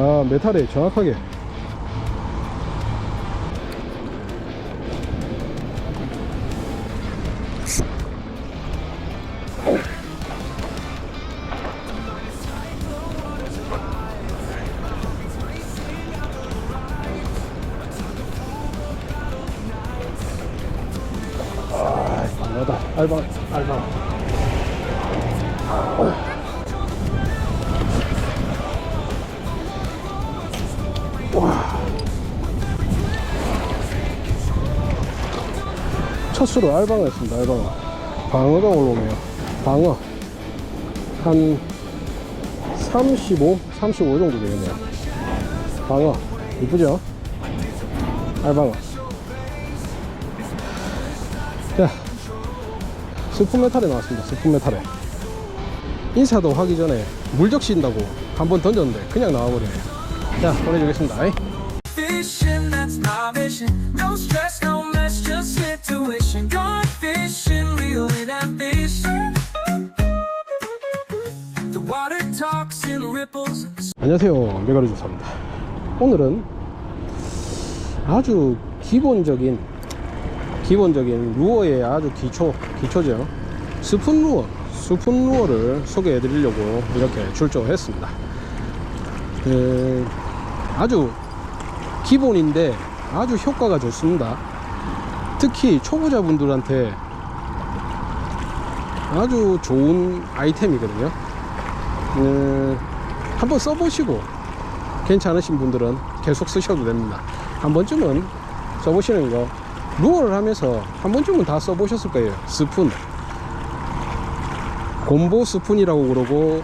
아 메탈에 정확하게. 아, 알바 알 바첫 수로 알방어 했습니다 알방어 방어가 올라오네요. 방어. 한 35, 35 정도 되겠네요. 방어. 이쁘죠? 알방어 자 스푼 메탈에 나왔습니다 스푼 메탈에. 인사도 하기 전에 물 적신다고 한번 던졌는데 그냥 나와버리네요 자 보내주겠습니다 아이. Fishing, that's my mission. No stress, no mess, just intuition. Gone fishing, reeling and fishing. The water talks in ripples. 안녕하세요 메가루 조사입니다 오늘은 아주 기본적인 기본적인 루어의 아주 기초 기초죠 스푼 루어 스푼 루어를 소개해 드리려고 이렇게 출조했습니다 그, 아주 기본인데 아주 효과가 좋습니다 특히 초보자분들한테 아주 좋은 아이템이거든요 음, 한번 써보시고 괜찮으신 분들은 계속 쓰셔도 됩니다. 한 번쯤은 써보시는 거 루어를 하면서 한 번쯤은 다 써보셨을 거예요. 스푼 곰보 스푼이라고 그러고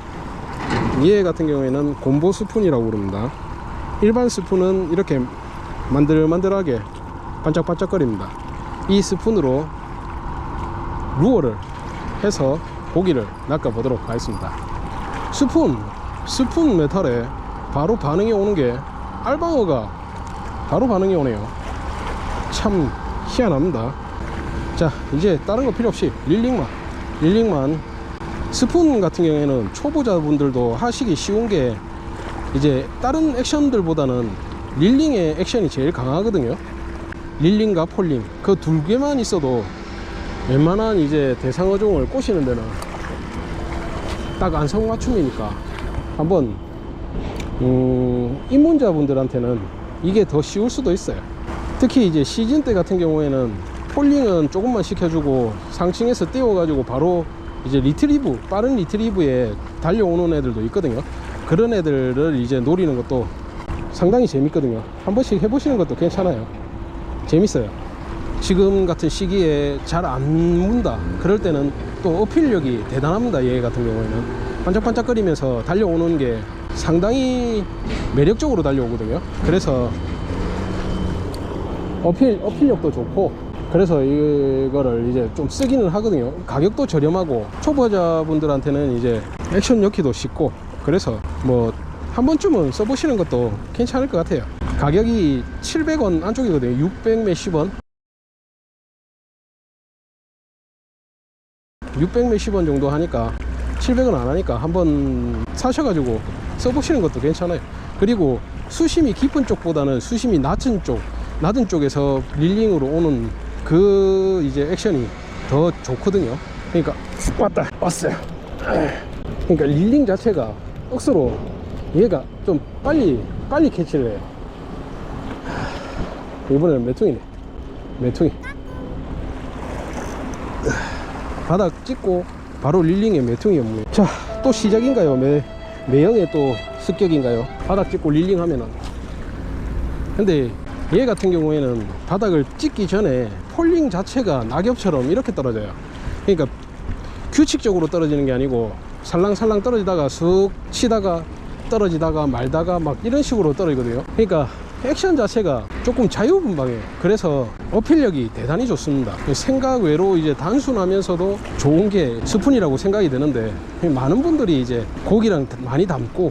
얘 같은 경우에는 곰보 스푼이라고 그럽니다. 일반 스푼은 이렇게 만들만들하게 반짝반짝거립니다. 이 스푼으로 루어를 해서 고기를 낚아 보도록 하겠습니다. 스푼, 스푼 메탈에 바로 반응이 오는 게 알방어가 바로 반응이 오네요. 참 희한합니다. 자, 이제 다른 거 필요 없이 릴링만, 릴링만 스푼 같은 경우에는 초보자분들도 하시기 쉬운 게 이제 다른 액션들보다는 릴링의 액션이 제일 강하거든요. 릴링과 폴링 그 두 개만 있어도 웬만한 이제 대상어종을 꼬시는 데는 딱 안성맞춤이니까 한번 음, 입문자분들한테는 이게 더 쉬울 수도 있어요 특히 이제 시즌 때 같은 경우에는 폴링은 조금만 시켜주고 상층에서 띄워 가지고 바로 이제 리트리브 빠른 리트리브에 달려오는 애들도 있거든요 그런 애들을 이제 노리는 것도 상당히 재밌거든요. 한 번씩 해보시는 것도 괜찮아요. 재밌어요. 지금 같은 시기에 잘 안 문다. 그럴 때는 또 어필력이 대단합니다. 얘 같은 경우에는. 반짝반짝거리면서 달려오는 게 상당히 매력적으로 달려오거든요. 그래서 어필, 어필력도 좋고 그래서 이거를 이제 좀 쓰기는 하거든요. 가격도 저렴하고 초보자분들한테는 이제 액션 넣기도 쉽고 그래서 뭐 한 번쯤은 써보시는 것도 괜찮을 것 같아요. 가격이 700원 안쪽이거든요. 600 몇십 원. 600 몇십 원 정도 하니까 700원 안 하니까 한번 사셔가지고 써보시는 것도 괜찮아요. 그리고 수심이 깊은 쪽보다는 수심이 낮은 쪽 낮은 쪽에서 릴링으로 오는 그 이제 액션이 더 좋거든요. 그러니까 왔다. 왔어요. 그러니까 릴링 자체가 억수로 얘가 좀 빨리 빨리 캐치를 해요. 이번에는 메퉁이네? 메퉁이? 바닥 찍고 바로 릴링에 메퉁이 없네요 자또 시작인가요? 매, 매형의 또 습격인가요? 바닥 찍고 릴링 하면은. 근데 얘 같은 경우에는 바닥을 찍기 전에 폴링 자체가 낙엽처럼 이렇게 떨어져요. 그러니까 규칙적으로 떨어지는 게 아니고 살랑살랑 떨어지다가 쑥 치다가 떨어지다가 말다가 막 이런 식으로 떨어지거든요. 그러니까 액션 자체가 조금 자유분방해요 그래서 어필력이 대단히 좋습니다. 생각 외로 이제 단순하면서도 좋은 게 스푼이라고 생각이 드는데 많은 분들이 이제 고기랑 많이 담고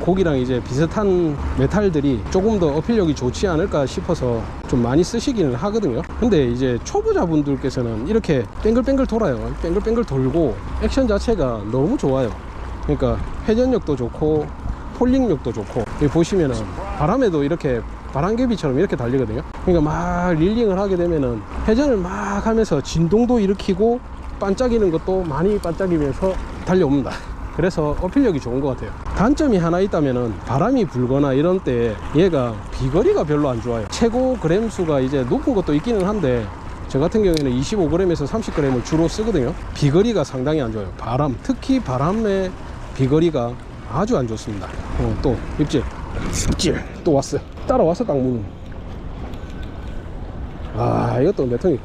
고기랑 이제 비슷한 메탈들이 조금 더 어필력이 좋지 않을까 싶어서 좀 많이 쓰시기는 하거든요. 근데 이제 초보자분들께서는 이렇게 뱅글뱅글 돌아요. 뱅글뱅글 돌고 액션 자체가 너무 좋아요. 그러니까 회전력도 좋고 폴링력도 좋고. 여기 보시면은 바람에도 이렇게 바람개비처럼 이렇게 달리거든요. 그러니까 막 릴링을 하게 되면은 회전을 막 하면서 진동도 일으키고 반짝이는 것도 많이 반짝이면서 달려옵니다 그래서 어필력이 좋은 것 같아요. 단점이 하나 있다면은 바람이 불거나 이런 때 얘가 비거리가 별로 안 좋아요. 최고 그램 수가 이제 높은 것도 있기는 한데 저 같은 경우에는 25g에서 30g을 주로 쓰거든요. 비거리가 상당히 안 좋아요. 바람 특히 바람의 비거리가 아주 안 좋습니다. 어, 또 입질. 입질. 또 왔어요. 따라왔어 땅무는. 아 이것도 메통이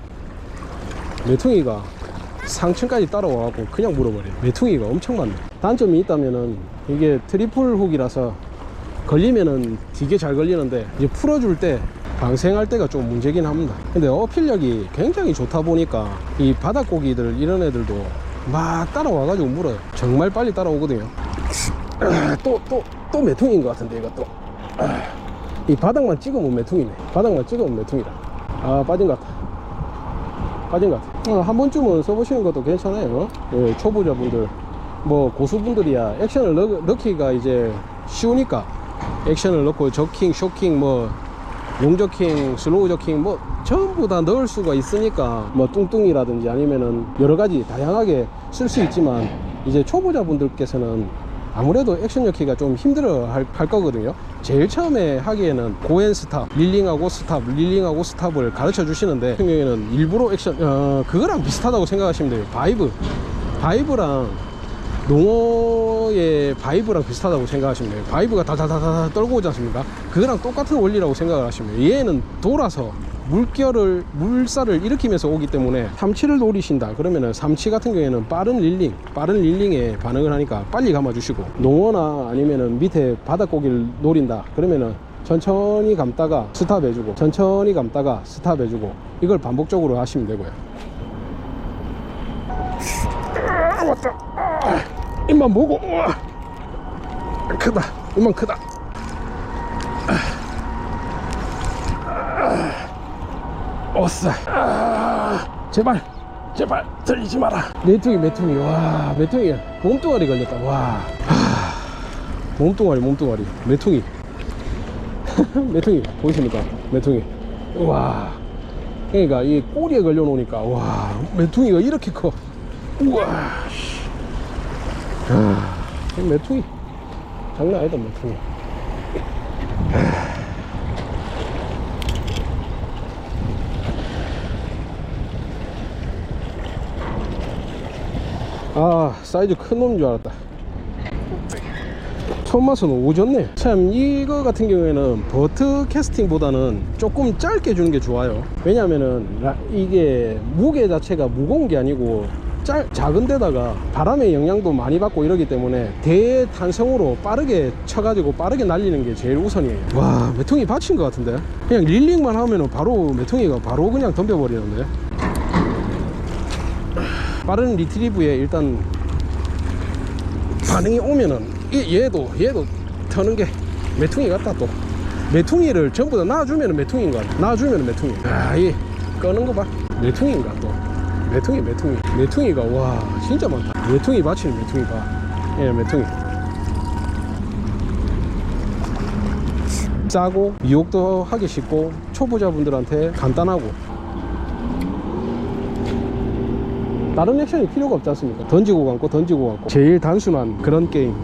메통이가 상층까지 따라와갖고 그냥 물어버려요. 메퉁이가 엄청 많네. 단점이 있다면은 이게 트리플 훅이라서 걸리면은 되게 잘 걸리는데 이제 풀어줄 때 방생할 때가 좀 문제긴 합니다. 근데 어필력이 굉장히 좋다 보니까 이 바닥고기들 이런 애들도 막 따라와 가지고 물어요. 정말 빨리 따라오거든요. 또 또 또 메퉁이인 것 같은데 이것도. 아, 이 바닥만 찍으면 메퉁이네. 바닥만 찍으면 메퉁이라 아 빠진 것 같아 빠진 것 같아 어, 한 번쯤은 써보시는 것도 괜찮아요. 예, 초보자분들. 뭐 고수분들이야. 액션을 넣, 넣기가 이제 쉬우니까. 액션을 넣고 저킹 쇼킹 뭐 롱저킹 슬로우 저킹 뭐 전부 다 넣을 수가 있으니까. 뭐 뚱뚱이라든지 아니면은 여러 가지 다양하게 쓸 수 있지만 이제 초보자분들께서는 아무래도 액션 넣기가 좀 힘들어 할, 할 거거든요. 제일 처음에 하기에는 고엔 스탑 릴링하고 스탑 릴링하고 스탑을 가르쳐 주시는데 같은 경우에는 일부러 액션 어, 그거랑 비슷하다고 생각하시면 돼요. 바이브. 바이브랑 농어의 바이브랑 비슷하다고 생각하시면 돼요. 바이브가 다다다다 떨고 오지 않습니까? 그거랑 똑같은 원리라고 생각을 하시면 돼요. 얘는 돌아서 물결을 물살을 일으키면서 오기 때문에 삼치를 노리신다. 그러면은 삼치 같은 경우에는 빠른 릴링 빠른 릴링에 반응을 하니까 빨리 감아 주시고 농어나 아니면은 밑에 바닥고기를 노린다. 그러면은 천천히 감다가 스탑 해주고 천천히 감다가 스탑 해주고 이걸 반복적으로 하시면 되고요. 아, 입만 보고. 우와. 크다. 입만 크다 어싸. 아, 제발 제발 들리지 마라. 메퉁이 메퉁이. 와 메퉁이. 몸뚱아리 걸렸다. 와. 하, 몸뚱아리 몸뚱아리. 메퉁이. 메퉁이. 보이십니까? 메퉁이. 와. 그러니까 이 꼬리에 걸려 놓으니까 와. 메퉁이가 이렇게 커. 우와 씨. 아, 이 메퉁이. 장난 아니다 메퉁이 아 사이즈 큰 놈인 줄 알았다. 처음 맛은 오졌네. 참 이거 같은 경우에는 버트 캐스팅보다는 조금 짧게 주는 게 좋아요. 왜냐면은 라- 이게 무게 자체가 무거운 게 아니고 짤, 작은 데다가 바람의 영향도 많이 받고 이러기 때문에 대탄성으로 빠르게 쳐가지고 빠르게 날리는 게 제일 우선이에요. 와 메퉁이 받친 것 같은데? 그냥 릴링만 하면은 바로 메퉁이가 바로 그냥 덤벼버리는데 빠른 리트리브에 일단 반응이 오면은 이- 얘도 얘도 터는 게 메퉁이 같다 또. 메퉁이를 전부 다거 같아. 놔주면은 메퉁이. 아이 끄는 거봐. 메퉁이인가 또. 메퉁이 메퉁이. 메퉁이가 와 진짜 많다. 메퉁이 받치는 메퉁이가. 예 메퉁이. 싸고 유혹도 하기 쉽고 초보자분들한테 간단하고 다른 액션이 필요가 없지 않습니까? 던지고 감고 던지고 감고. 제일 단순한 그런 게임.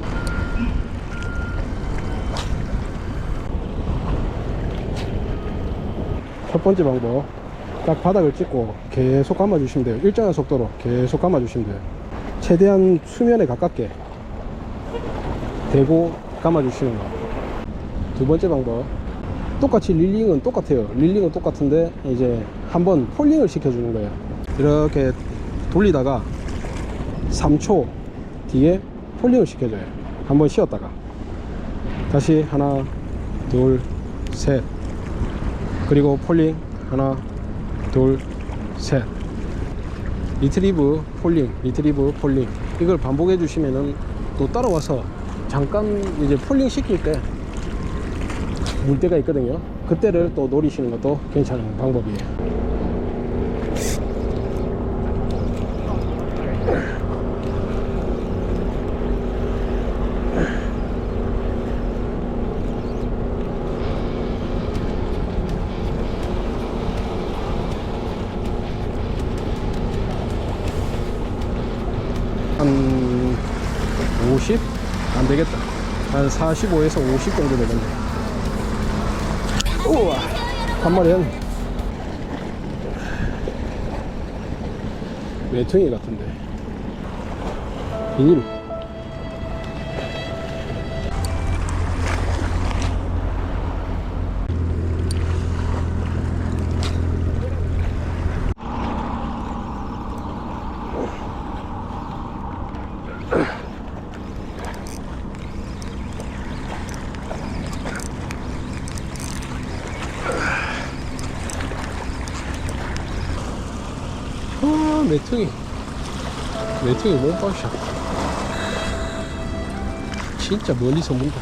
첫 번째 방법. 딱 바닥을 찍고 계속 감아주시면 돼요. 일정한 속도로 계속 감아주시면 돼요. 최대한 수면에 가깝게 대고 감아주시는 거두 번째 방법. 똑같이 릴링은 똑같아요. 릴링은 똑같은데 이제 한번 폴링을 시켜주는 거예요. 이렇게 돌리다가 3초 뒤에 폴링을 시켜줘요. 한번 쉬었다가. 다시 하나 둘 셋. 그리고 폴링. 하나 둘 셋. 리트리브 폴링 리트리브 폴링. 이걸 반복해 주시면은 또 따라와서 잠깐 이제 폴링 시킬 때 물때가 있거든요. 그때를 또 노리시는 것도 괜찮은 방법이에요 45에서 50 정도 되겠네. 우와, 한 마리는 매퉁이 같은데. 비닐. 아, 매퉁이. 매퉁이 몸빠샤. 진짜 멀리서 문다.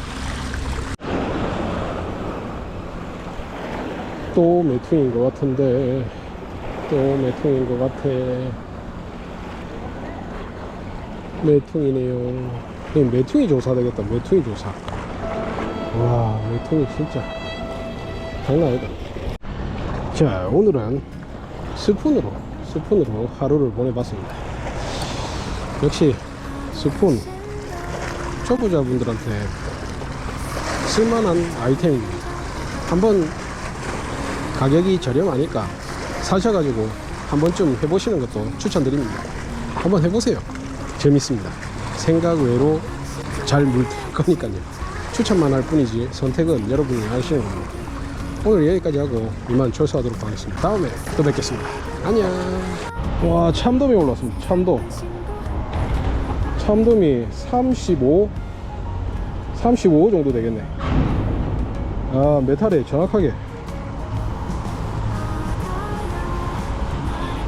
또 매퉁인 것 같은데, 또 매퉁인 것 같아. 매퉁이네요. 이 매퉁이 조사 되겠다, 매퉁이 조사. 와, 매퉁이 진짜 장난 아니다. 자, 오늘은 스푼으로, 스푼으로 하루를 보내봤습니다. 역시 스푼 초보자분들한테 쓸만한 아이템입니다. 한번 가격이 저렴하니까 사셔가지고 한 번쯤 해보시는 것도 추천드립니다. 한번 해보세요. 재밌습니다. 생각 외로 잘 물들 거니까요. 추천만 할 뿐이지 선택은 여러분이 하시는 겁니다. 오늘 여기까지 하고 이만 철수하도록 하겠습니다. 다음에 또 뵙겠습니다. 안녕. 와 참돔이 올랐습니다. 참돔. 참돔이 35, 35 정도 되겠네. 아 메탈에 정확하게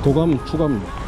도감 추가입니다.